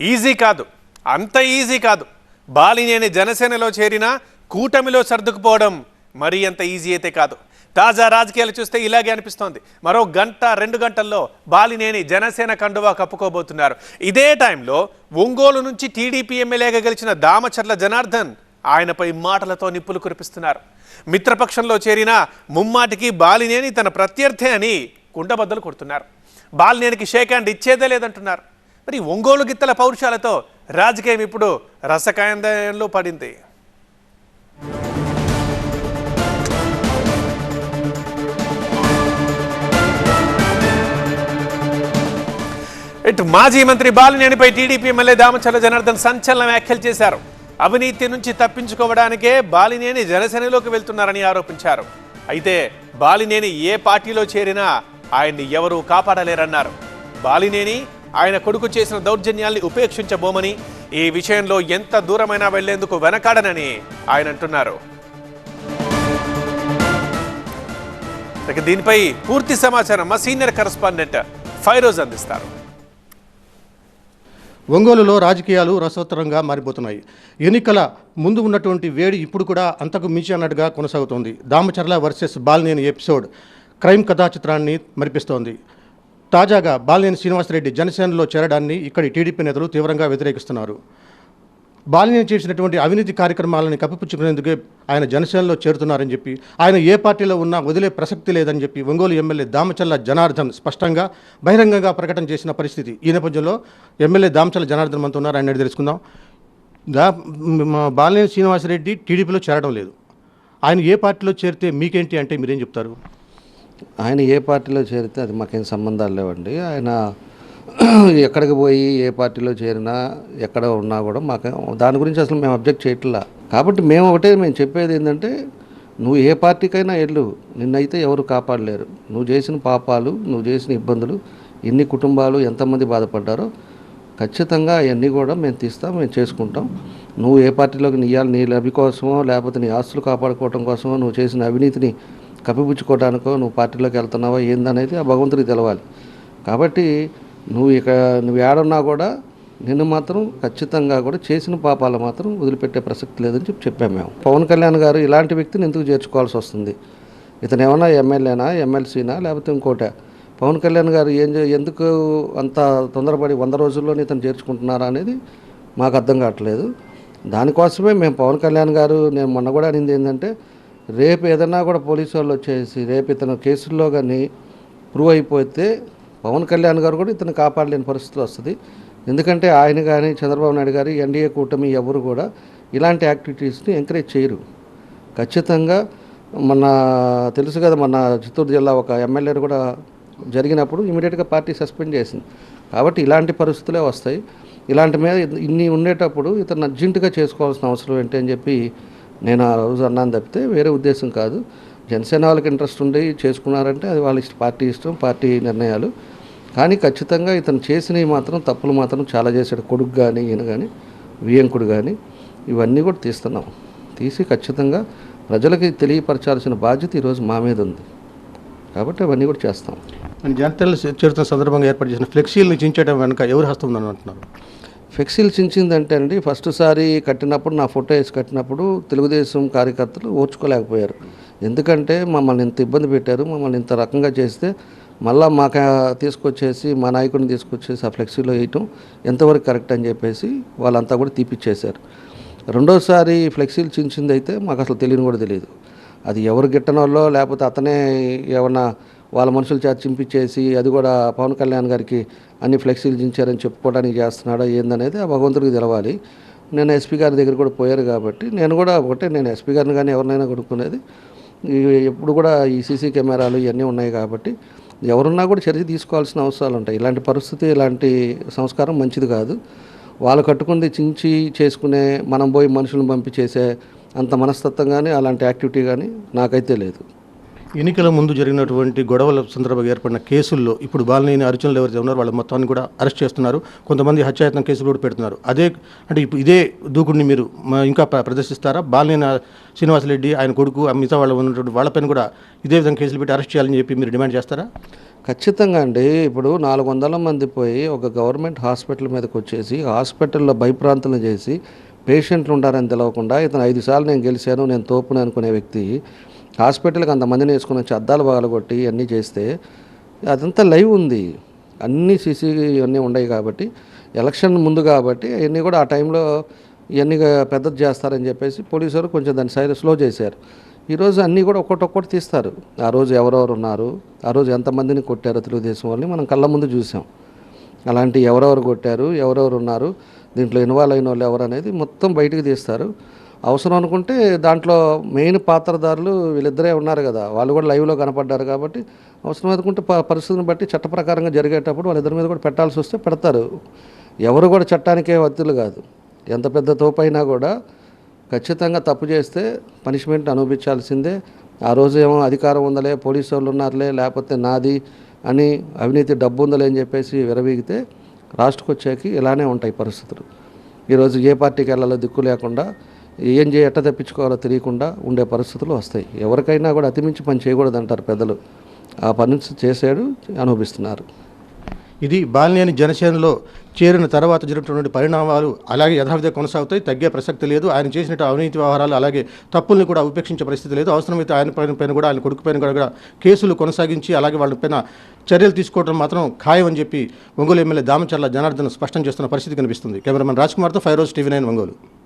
Easy కాదు. అంత easy కాదు. బాలినేని జనసేనలో చేరిన కూటమిలో సర్దుకుపోవడం మరీ అంత ఈజీ అయితే కాదు. తాజా రాజకీయాలు చూస్తే ఇలాగే అనిపిస్తోంది. మరో గంట రెండు గంటల్లో బాలినేని జనసేన కండువా కప్పుకోబోతున్నారు. ఇదే టైంలో ఒంగోలు నుంచి టీడీపీ ఎమ్మెల్యేగా గెలిచిన దామచర్ల జనార్దన్ ఆయనపై మాటలతో నిప్పులు కురిపిస్తున్నారు. మిత్రపక్షంలో చేరిన ముమ్మాటికి బాలినేని తన ప్రత్యర్థి అని కుండబద్దలు కొడుతున్నారు. బాలినేనికి షేక్ హ్యాండ్ ఇచ్చేదే లేదంటున్నారు. మరి ఒంగోలు గిత్తల పౌరుషాలతో రాజకీయం ఇప్పుడు రసకాయంలో పడింది. ఇటు మాజీ మంత్రి బాలినేనిపై టీడీపీ ఎమ్మెల్యే దామచల్ల జనార్దన్ సంచలన వ్యాఖ్యలు చేశారు. అవినీతి నుంచి తప్పించుకోవడానికే బాలినేని జనసేనలోకి వెళ్తున్నారని ఆరోపించారు. అయితే బాలినేని ఏ పార్టీలో చేరినా ఆయన్ని ఎవరూ కాపాడలేరన్నారు. బాలినేని ఆయన కొడుకు చేసిన దౌర్జన్యాల్ని ఉపేక్షించబోమని ఈ విషయంలో ఎంత దూరమైనా వెళ్ళేందుకు వెనకాడనని ఆయన అంటున్నారు. దీనిపై పూర్తి సమాచారం మా సీనియర్ కరస్పాండెంట్ ఫైరోజ్ అందిస్తారు. ఒంగోలులో రాజకీయాలు రసోత్తరంగా మారిపోతున్నాయి. ఎన్నికల ముందు ఉన్నటువంటి వేడి ఇప్పుడు కూడా అంతకు మించి అన్నట్టుగా కొనసాగుతోంది. Damacharla versus Balineni episode crime కథా చిత్రాన్ని మరిపిస్తోంది. తాజాగా బాలినేని శ్రీనివాసరెడ్డి జనసేనలో చేరడాన్ని ఇక్కడి టీడీపీ నేతలు తీవ్రంగా వ్యతిరేకిస్తున్నారు. బాలినేని చేసినటువంటి అవినీతి కార్యక్రమాలను కప్పిపుచ్చుకునేందుకే ఆయన జనసేనలో చేరుతున్నారని చెప్పి ఆయన ఏ పార్టీలో ఉన్నా వదిలే ప్రసక్తి లేదని చెప్పి ఒంగోలు ఎమ్మెల్యే దామచల్ల జనార్దన్ స్పష్టంగా బహిరంగంగా ప్రకటన చేసిన పరిస్థితి ఈ నేపథ్యంలో ఎమ్మెల్యే దామచల్ల జనార్దన్ మనతో ఉన్నారు. ఆయన తెలుసుకుందాం. దా బాలినేని శ్రీనివాసరెడ్డి టీడీపీలో చేరడం లేదు. ఆయన ఏ పార్టీలో చేరితే మీకేంటి అంటే మీరేం చెప్తారు? ఆయన ఏ పార్టీలో చేరితే అది మాకేం సంబంధాలు లేవండి. ఆయన ఎక్కడికి పోయి ఏ పార్టీలో చేరినా ఎక్కడ ఉన్నా కూడా మాకు దాని గురించి అసలు మేము అబ్జెక్ట్ చేయట్లా. కాబట్టి మేము ఒకటే మేము చెప్పేది ఏంటంటే నువ్వు ఏ పార్టీకైనా వెళ్ళు నిన్నైతే ఎవరు కాపాడలేరు. నువ్వు చేసిన పాపాలు నువ్వు చేసిన ఇబ్బందులు ఎన్ని కుటుంబాలు ఎంతమంది బాధపడ్డారో ఖచ్చితంగా అవన్నీ కూడా మేము తీస్తాం మేము చేసుకుంటాం. నువ్వు ఏ పార్టీలోకి నీ నీ లభి కోసమో లేకపోతే నీ ఆస్తులు కాపాడుకోవడం కోసమో నువ్వు చేసిన అవినీతిని కప్పిపుచ్చుకోవడానికో నువ్వు పార్టీలోకి వెళ్తున్నావా ఏందనేది ఆ భగవంతుడికి తెలవాలి. కాబట్టి నువ్వు ఇక నువ్వు ఏడున్నా కూడా నిన్ను మాత్రం ఖచ్చితంగా కూడా చేసిన పాపాలు మాత్రం వదిలిపెట్టే ప్రసక్తి లేదని చెప్పి చెప్పాము మేము. పవన్ కళ్యాణ్ గారు ఇలాంటి వ్యక్తిని ఎందుకు చేర్చుకోవాల్సి వస్తుంది? ఇతను ఏమన్నా ఎమ్మెల్యేనా ఎమ్మెల్సీనా లేకపోతే ఇంకోట? పవన్ కళ్యాణ్ గారు ఏం ఎందుకు అంత తొందరపడి వంద రోజుల్లోనే ఇతను చేర్చుకుంటున్నారా అనేది మాకు అర్థం కావట్లేదు. దానికోసమే మేము పవన్ కళ్యాణ్ గారు నేను మొన్న కూడా అనింది ఏంటంటే రేపు ఏదన్నా కూడా పోలీసు వాళ్ళు వచ్చేసి రేపు ఇతను కేసుల్లో కానీ ప్రూవ్ అయిపోతే పవన్ కళ్యాణ్ గారు కూడా ఇతను కాపాడలేని పరిస్థితి వస్తుంది. ఎందుకంటే ఆయన కానీ చంద్రబాబు నాయుడు గారు ఎన్డీఏ కూటమి ఎవరు కూడా ఇలాంటి యాక్టివిటీస్ని ఎంకరేజ్ చేయరు. ఖచ్చితంగా మన తెలుసు కదా మన చిత్తూరు జిల్లా ఒక ఎమ్మెల్యే కూడా జరిగినప్పుడు ఇమీడియట్గా పార్టీ సస్పెండ్ చేసింది. కాబట్టి ఇలాంటి పరిస్థితులే వస్తాయి. ఇలాంటి మీద ఇన్ని ఉండేటప్పుడు ఇతను అర్జెంటుగా చేసుకోవాల్సిన అవసరం ఏంటి అని చెప్పి నేను ఆ రోజు అన్నాను తప్పితే వేరే ఉద్దేశం కాదు. జనసేన వాళ్ళకి ఇంట్రెస్ట్ ఉండి చేసుకున్నారంటే అది వాళ్ళ ఇష్ట పార్టీ ఇష్టం పార్టీ నిర్ణయాలు. కానీ ఖచ్చితంగా ఇతను చేసినవి మాత్రం తప్పులు మాత్రం చాలా చేశాడు. కొడుకు కానీ ఈయన కానీ వియంకుడు కానీ ఇవన్నీ కూడా తీస్తున్నాం. తీసి ఖచ్చితంగా ప్రజలకి తెలియపరచాల్సిన బాధ్యత ఈరోజు మా మీద ఉంది. కాబట్టి అవన్నీ కూడా చేస్తాం. జనతలు చేరుతున్న సందర్భంగా ఏర్పాటు చేసిన ఫ్లెక్సీలను చించడం వెనుక ఎవరు హస్తం ఉందని అంటున్నారు ఫ్లెక్సీలు చించిందంటే అండి ఫస్ట్ సారి కట్టినప్పుడు నా ఫోటో వేసి కట్టినప్పుడు తెలుగుదేశం కార్యకర్తలు ఓర్చుకోలేకపోయారు. ఎందుకంటే మమ్మల్ని ఇంత ఇబ్బంది పెట్టారు మమ్మల్ని ఇంత రకంగా చేస్తే మళ్ళా మాకు తీసుకొచ్చేసి మా నాయకుడిని తీసుకొచ్చేసి ఆ ఫ్లెక్సీలో వేయటం ఎంతవరకు కరెక్ట్ అని చెప్పేసి వాళ్ళంతా కూడా తీపిచ్చేశారు. రెండోసారి ఫ్లెక్సీలు చించింది అయితే మాకు అసలు తెలియని కూడా తెలియదు. అది ఎవరు గిట్టనోళ్ళో లేకపోతే అతనే ఏమన్నా వాళ్ళ మనుషుల చేత చింపించేసి అది కూడా పవన్ కళ్యాణ్ గారికి అన్ని ఫ్లెక్సీలు దించారని చెప్పుకోవడానికి చేస్తున్నాడో ఏందనేది ఆ భగవంతుడికి తెలవాలి. నేను ఎస్పీ గారి దగ్గర కూడా పోయారు కాబట్టి నేను కూడా ఒకటే నేను ఎస్పీ గారిని కానీ ఎవరినైనా కొనుక్కునేది. ఎప్పుడు కూడా ఈ సీసీ కెమెరాలు ఇవన్నీ ఉన్నాయి కాబట్టి ఎవరున్నా కూడా చర్య తీసుకోవాల్సిన అవసరాలు ఉంటాయి. ఇలాంటి పరిస్థితి ఇలాంటి సంస్కారం మంచిది కాదు. వాళ్ళు కట్టుకుంది చించి చేసుకునే మనం పోయి మనుషులను పంపించేసే అంత మనస్తత్వం కానీ అలాంటి యాక్టివిటీ కానీ నాకైతే లేదు. ఎన్నికల ముందు జరిగినటువంటి గొడవల సందర్భంగా ఏర్పడిన కేసుల్లో ఇప్పుడు బాలనేని అర్జునులు ఎవరైతే ఉన్నారో. వాళ్ళ మొత్తాన్ని కూడా అరెస్ట్ చేస్తున్నారు. కొంతమంది హత్యాయత్నం కేసులు కూడా పెడుతున్నారు. అదే అంటే ఇప్పుడు ఇదే దూకుడిని మీరు ఇంకా ప్ర- ప్రదర్శిస్తారా? బాలనేని శ్రీనివాసరెడ్డి ఆయన కొడుకు ఆ మిగతా వాళ్ళు ఉన్నటువంటి వాళ్ళపైన కూడా ఇదే విధంగా కేసులు పెట్టి అరెస్ట్ చేయాలని చెప్పి మీరు డిమాండ్ చేస్తారా? ఖచ్చితంగా అండి. ఇప్పుడు నాలుగు వందల మంది పోయి ఒక గవర్నమెంట్ హాస్పిటల్ మీదకి వచ్చేసి హాస్పిటల్లో భయప్రాంతలు చేసి పేషెంట్లు ఉండారని తెలవకుండా ఇతను ఐదు సార్లు నేను గెలిచాను నేను తోపును అనుకునే వ్యక్తి హాస్పిటల్కి అంతమందిని వేసుకుని వచ్చి అద్దాలు పగలగొట్టి అన్నీ చేస్తే అదంతా లైవ్ ఉంది. అన్నీ సీసీ ఇవన్నీ ఉన్నాయి కాబట్టి ఎలక్షన్ ముందు కాబట్టి అవన్నీ కూడా ఆ టైంలో ఇవన్నీ పెద్దది చేస్తారని చెప్పేసి పోలీసులు కొంచెం దాన్ని సైడ్ స్లో చేశారు. ఈరోజు అన్నీ కూడా ఒక్కొక్కటి తీస్తారు. ఆ రోజు ఎవరెవరు ఉన్నారు ఆ రోజు ఎంతమందిని కొట్టారో తెలుగుదేశం వాళ్ళని మనం కళ్ళ ముందు చూసాం. అలాంటి ఎవరెవరు కొట్టారు ఎవరెవరు ఉన్నారు దీంట్లో ఇన్వాల్వ్ అయిన వాళ్ళు ఎవరు అనేది మొత్తం బయటకు తీస్తారు. అవసరం అనుకుంటే దాంట్లో మెయిన్ పాత్రదారులు వీళ్ళిద్దరే ఉన్నారు కదా. వాళ్ళు కూడా లైవ్లో కనపడ్డారు కాబట్టి అవసరం అనుకుంటే ప- పరిస్థితిని బట్టి చట్ట ప్రకారంగా జరిగేటప్పుడు వాళ్ళిద్దరి మీద కూడా పెట్టాల్సి వస్తే పెడతారు. ఎవరు కూడా చట్టానికే వత్తులు కాదు. ఎంత పెద్ద తోపైనా కూడా ఖచ్చితంగా తప్పు చేస్తే పనిష్మెంట్ అనుభవించాల్సిందే. ఆ రోజు ఏమో అధికారం ఉందలే పోలీసు వాళ్ళు ఉన్నారులే లేకపోతే నాది అని అవినీతి డబ్బు ఉందలే అని చెప్పేసి విరవీగితే రాష్ట్రకు వచ్చాక ఇలానే ఉంటాయి పరిస్థితులు. ఈరోజు ఏ పార్టీకి వెళ్ళాలో దిక్కు లేకుండా ఏం చేయ ఎట్ట తెప్పించుకోవాలో తెలియకుండా ఉండే పరిస్థితులు వస్తాయి. ఎవరికైనా కూడా అతిమించి పని చేయకూడదు అంటారు పెద్దలు. ఆ పని చేసాడు అనుభవిస్తున్నారు. ఇది బాలినేని జనసేనలో చేరిన తర్వాత జరుగుతున్నటువంటి పరిణామాలు అలాగే యథావిధిగా కొనసాగుతాయి తగ్గే ప్రసక్తి లేదు. ఆయన చేసినట్టు అవినీతి వ్యవహారాలు అలాగే తప్పుల్ని కూడా ఉపేక్షించే పరిస్థితి లేదు. అవసరమైతే ఆయన పైన పైన కూడా ఆయన కొడుకు పైన కూడా కేసులు కొనసాగించి అలాగే వాళ్ళ పైన చర్యలు తీసుకోవడం మాత్రం ఖాయం అని చెప్పి ఒంగోలు ఎమ్మెల్యే దామచర్ల జనార్దన్ స్పష్టం చేస్తున్న పరిస్థితి కనిపిస్తుంది. కెమెరామెన్ రాజ్ కుమార్తో ఫైవ్ రోజు టీవీ నైన్ ఒంగోలు.